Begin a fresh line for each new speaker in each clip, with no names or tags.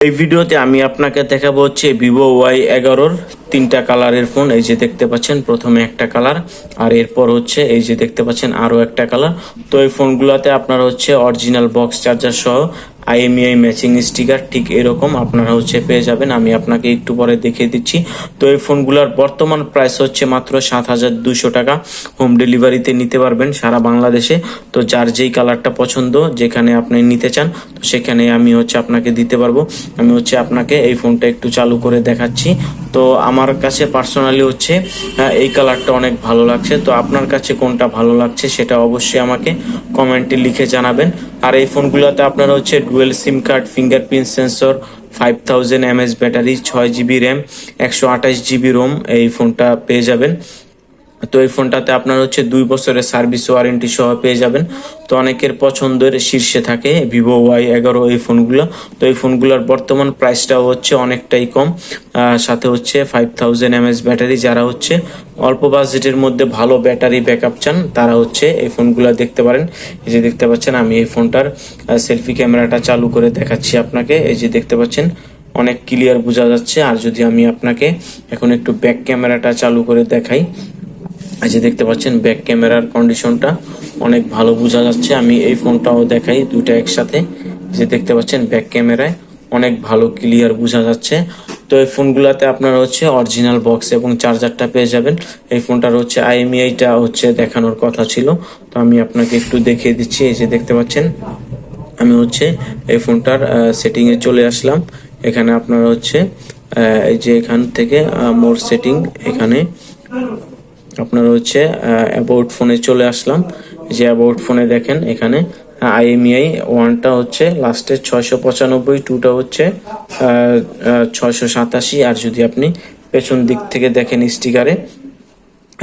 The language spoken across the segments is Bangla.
এই ভিডিওতে আমি আপনাকে দেখাবো হচ্ছে ভিভো ওয়াই এগারোর তিনটা কালারের ফোন। এই যে দেখতে পাচ্ছেন, প্রথমে একটা কালার, আর এরপর হচ্ছে এই যে দেখতে পাচ্ছেন আরও একটা কালার। তো এই ফোনগুলোতে আপনার হচ্ছে অরিজিনাল বক্স চার্জার সহ আইএমইআই ম্যাচিং স্টিকার ঠিক এরকম আপনারা হচ্ছে পেয়ে যাবেন। আমি আপনাকে একটু পরে দেখিয়ে দিচ্ছি। তো এই ফোনগুলোর বর্তমান প্রাইস হচ্ছে মাত্র সাত হাজার দুশো টাকা। হোম ডেলিভারিতে নিতে পারবেন সারা বাংলাদেশে। তো যার যেই কালারটা পছন্দ, যেখানে আপনি নিতে চান, তো সেখানে আমি হচ্ছে আপনাকে দিতে পারব। আমি হচ্ছে আপনাকে এই ফোনটা একটু চালু করে দেখাচ্ছি। তো আমার কাছে পার্সোনালি হচ্ছে এই কালারটা অনেক ভালো লাগছে। তো আপনার কাছে কোনটা ভালো লাগছে সেটা অবশ্যই আমাকে কমেন্টে লিখে জানাবেন। আর এই ফোনগুলোতে আপনার হচ্ছে dual SIM card fingerprint sensor five thousand MS battery ছয় জিবি র্যাম একশো আঠাশ জিবি রোম এই ফোনটা পেয়ে যাবেন। তো এই ফোনটাতে আপনার হচ্ছে দুই বছরের সার্ভিস ওয়ারেন্টি সহ পেয়ে যাবেন। তো অনেকের পছন্দের শীর্ষে থাকে ভিভো ওয়াই এগারো এই ফোনগুলো। তো এই ফোনগুলোর বর্তমান প্রাইসটাও হচ্ছে অনেকটাই কম। সাথে হচ্ছে ফাইভ থাউজেন্ড এমএস ব্যাটারি যারা হচ্ছে অল্প বাজেটের মধ্যে ভালো ব্যাটারি ব্যাকআপ চান, তারা হচ্ছে এই ফোনগুলো দেখতে পারেন। এই যে দেখতে পাচ্ছেন, আমি এই ফোনটার সেলফি ক্যামেরাটা চালু করে দেখাচ্ছি আপনাকে। এই যে দেখতে পাচ্ছেন, অনেক ক্লিয়ার বোঝা যাচ্ছে। আর যদি আমি আপনাকে এখন একটু ব্যাক ক্যামেরাটা চালু করে দেখাই এই যে দেখতে পাচ্ছেন ব্যাক ক্যামেরার কন্ডিশনটা অনেক ভালো বোঝা যাচ্ছে। আমি এই ফোনটাও দেখাই দুইটা একসাথে। যে দেখতে পাচ্ছেন ব্যাক ক্যামেরায় অনেক ভালো ক্লিয়ার বোঝা যাচ্ছে। তো এই ফোনগুলোতে আপনারা হচ্ছে অরিজিনাল বক্স এবং চার্জারটা পেয়ে যাবেন। এই ফোনটার হচ্ছে আইএমইআইটা হচ্ছে দেখানোর কথা ছিল। তো আমি আপনাকে একটু দেখিয়ে দিচ্ছি। এই যে দেখতে পাচ্ছেন, আমি হচ্ছে এই ফোনটার সেটিং এ চলে আসলাম। এখানে আপনারা হচ্ছে এই যে এখান থেকে মোর সেটিং এখানে আপনার হচ্ছে অ্যাবাউট ফোনে চলে আসলাম। যে অ্যাবাউট ফোনে দেখেন, এখানে আইএমইআই ওয়ানটা হচ্ছে লাস্টে ছয়শো পঁচানব্বই টুটা হচ্ছে ছয়শো সাতাশি। আর যদি আপনি পেছন দিক থেকে দেখেন স্টিকারে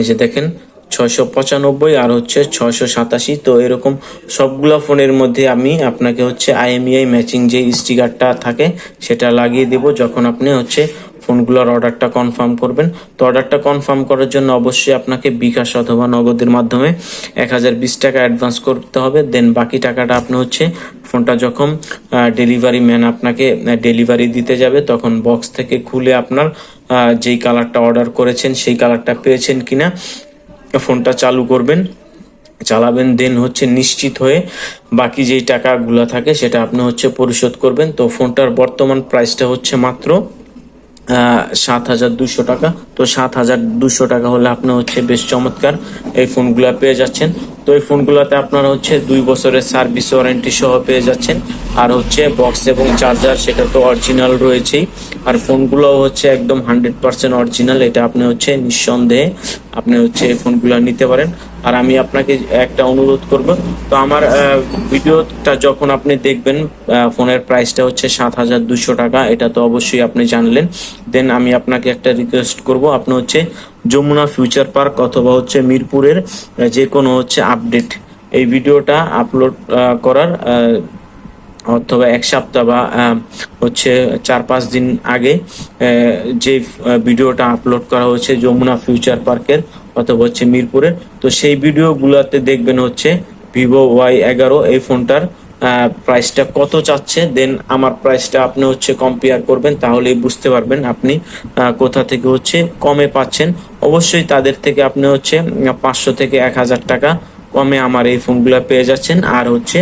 এই যে দেখেন, ছয়শো পঁচানব্বই আর হচ্ছে ছয়শো সাতাশি। তো এরকম সবগুলো ফোনের মধ্যে আমি আপনাকে হচ্ছে আইএমইআই ম্যাচিং যে স্টিকারটা থাকে, সেটা লাগিয়ে দেব। যখন আপনি হচ্ছে ফোনগুলোর অর্ডারটা কনফার্ম করবেন। তো অর্ডারটা কনফার্ম করার জন্য অবশ্যই আপনাকে বিকাশ অথবা নগদের মাধ্যমে এক হাজার বিশ টাকা অ্যাডভান্স করতে হবে। দেন বাকি টাকাটা আপনি হচ্ছে ফোনটা যখন ডেলিভারি ম্যান আপনাকে ডেলিভারি দিতে যাবে, তখন বক্স থেকে খুলে আপনার যেই কালারটা অর্ডার করেছেন, সেই কালারটা পেয়েছেন কিনা, ফোনটা চালু করবেন। চালাবেন দেন হচ্ছে নিশ্চিত হয়ে বাকি যেই টাকাগুলো থাকে, সেটা আপনি হচ্ছে পরিশোধ করবেন। তো ফোনটার বর্তমান প্রাইসটা হচ্ছে মাত্র সাত হাজার দুশো টাকা। তো সাত হাজার দুশো টাকা হলে আপনি হচ্ছে বেশ চমৎকার এই ফোনগুলো পেয়ে যাচ্ছেন। তো এই ফোনগুলোতে আপনারা হচ্ছে দুই বছরের সার্ভিস ওয়ারেন্টি সহ পেয়ে যাচ্ছেন। আর হচ্ছে বক্স এবং চার্জার সেটা তো অরিজিনাল রয়েছেই। আর ফোনগুলো হচ্ছে একদম হান্ড্রেড পার্সেন্ট অরিজিনাল, এটা আপনি হচ্ছে নিঃসন্দেহে আপনি হচ্ছে এই ফোনগুলো নিতে পারেন। আর আমি আপনাকে একটা অনুরোধ করব। তো আমার ভিডিওটা যখন আপনি দেখবেন ফোনের প্রাইসটা হচ্ছে সাত হাজার দুশো টাকা, এটা তো অবশ্যই আপনি জানলেন। দেন আমি আপনাকে একটা রিকোয়েস্ট করব, আপনি হচ্ছে যমুনা ফিউচার পার্ক অথবা হচ্ছে মিরপুরের যে কোনো হচ্ছে আপডেট। এই ভিডিওটা আপলোড করার অথবা এক সপ্তাহ বা হচ্ছে চার পাঁচ দিন আগে যে ভিডিওটা আপলোড করা হচ্ছে যমুনা ফিউচার পার্কের অথবা হচ্ছে মিরপুরের। তো সেই ভিডিওগুলোতে দেখবেন হচ্ছে ভিভো ওয়াই এগারো এই ফোনটার প্রাইসটা কত চাচ্ছে। দেন আমার প্রাইসটা আপনি হচ্ছে কম্পেয়ার করবেন, তাহলেই বুঝতে পারবেন আপনি কোথা থেকে হচ্ছে কমে পাচ্ছেন। অবশ্যই তাদের থেকে আপনি হচ্ছে পাঁচশো থেকে এক হাজার টাকা কমে আমার এই ফোনগুলো পেয়ে যাচ্ছেন। আর হচ্ছে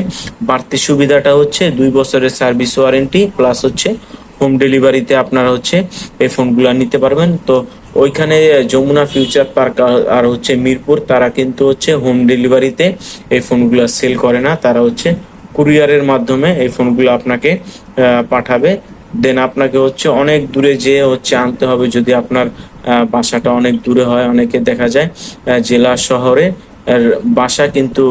বাড়তি সুবিধাটা হচ্ছে দুই বছরের সার্ভিস ওয়ারেন্টি প্লাস হচ্ছে হোম ডেলিভারিতে আপনারা হচ্ছে এই ফোনগুলো নিতে পারবেন। তো ওইখানে যমুনা ফিউচার পার্ক আর- হচ্ছে মিরপুর, তারা কিন্তু হচ্ছে হোম ডেলিভারিতে এই ফোনগুলো সেল করে না। তারা হচ্ছে কুরিয়ারের মাধ্যমে এই ফোনগুলো আপনাকে পাঠাবে। দেন আপনাকে হচ্ছে অনেক দূরে যেয়ে হচ্ছে আনতে হবে যদি আপনার বাসাটা অনেক দূরে হয়। অনেকে দেখা যায় জেলা শহরে বাসা কিন্তু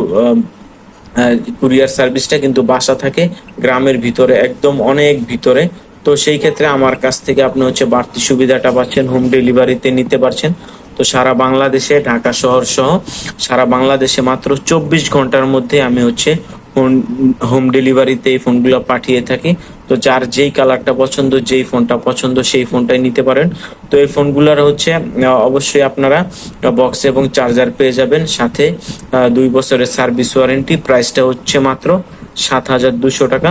কুরিয়ার সার্ভিসটা কিন্তু বাসা থাকে। গ্রামের ভিতরে, একদম অনেক ভিতরে। তো সেই ক্ষেত্রে আমার কাছ থেকে আপনি হচ্ছে বাড়তি সুবিধাটা পাচ্ছেন হোম ডেলিভারিতে নিতে পারছেন। তো সারা বাংলাদেশে, ঢাকা শহর সহ সারা বাংলাদেশে মাত্র চব্বিশ ঘণ্টার মধ্যে আমি হচ্ছে হোম ডেলিভারিতে এই ফোনগুলো পাঠিয়ে থাকি। তো যার যেই কালারটা পছন্দ, যেই ফোনটা পছন্দ, সেই ফোনটাই নিতে পারেন। তো এই ফোনগুলোর হচ্ছে অবশ্যই আপনারা বক্স এবং চার্জার পেয়ে যাবেন। সাথে দুই বছরের সার্ভিস ওয়ারেন্টি প্রাইসটা হচ্ছে মাত্র সাত হাজার দুশো টাকা।